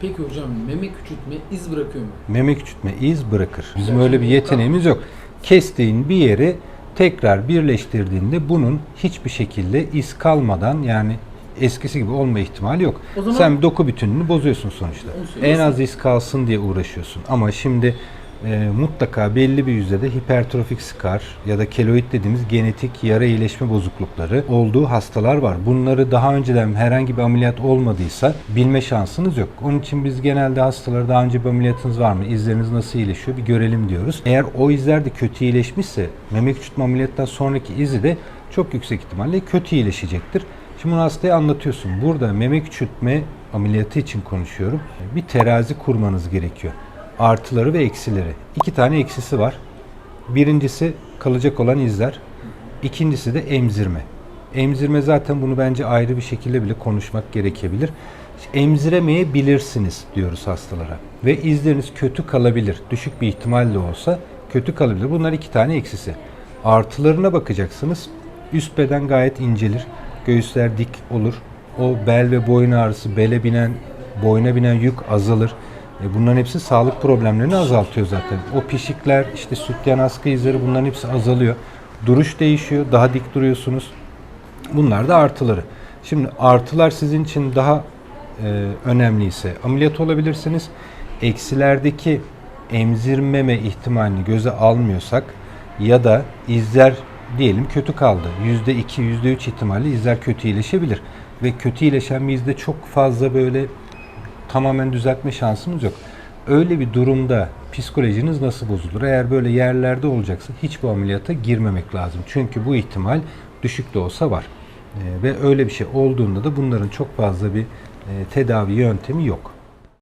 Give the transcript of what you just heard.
Peki hocam meme küçültme iz bırakıyor mu? Meme küçültme iz bırakır. Bizim öyle bir yeteneğimiz yok. Kestiğin bir yeri tekrar birleştirdiğinde bunun hiçbir şekilde iz kalmadan yani eskisi gibi olma ihtimali yok. O zaman- Sen doku bütünlüğünü bozuyorsun sonuçta. En az iz kalsın diye uğraşıyorsun. Ama şimdi e, mutlaka belli bir yüzdede hipertrofik skar ya da keloid dediğimiz genetik yara iyileşme bozuklukları olduğu hastalar var. Bunları daha önceden herhangi bir ameliyat olmadıysa bilme şansınız yok. Onun için biz genelde hastalara daha önce bir ameliyatınız var mı? İzleriniz nasıl iyileşiyor? Bir görelim diyoruz. Eğer o izler de kötü iyileşmişse meme küçültme ameliyattan sonraki izi de çok yüksek ihtimalle kötü iyileşecektir. Şimdi bunu hastaya anlatıyorsun. Burada meme küçültme ameliyatı için konuşuyorum. Bir terazi kurmanız gerekiyor. Artıları ve eksileri. İki tane eksisi var. Birincisi kalacak olan izler. İkincisi de emzirme. Emzirme zaten bunu bence ayrı bir şekilde bile konuşmak gerekebilir. Emziremeyebilirsiniz diyoruz hastalara. Ve izleriniz kötü kalabilir. Düşük bir ihtimalle olsa kötü kalabilir. Bunlar iki tane eksisi. Artılarına bakacaksınız. Üst beden gayet incelir. Göğüsler dik olur. O bel ve boyun ağrısı, bele binen, boyuna binen yük azalır. E bunların hepsi sağlık problemlerini azaltıyor zaten. O pişikler, işte sütyen askı izleri bunların hepsi azalıyor. Duruş değişiyor, daha dik duruyorsunuz. Bunlar da artıları. Şimdi artılar sizin için daha e, önemliyse ameliyat olabilirsiniz. Eksilerdeki emzirmeme ihtimalini göze almıyorsak ya da izler diyelim kötü kaldı. %2, %3 ihtimalle izler kötü iyileşebilir. Ve kötü iyileşen bir izde çok fazla böyle tamamen düzeltme şansımız yok. Öyle bir durumda psikolojiniz nasıl bozulur? Eğer böyle yerlerde olacaksa hiç bu ameliyata girmemek lazım. Çünkü bu ihtimal düşük de olsa var. Ee, ve öyle bir şey olduğunda da bunların çok fazla bir e, tedavi yöntemi yok.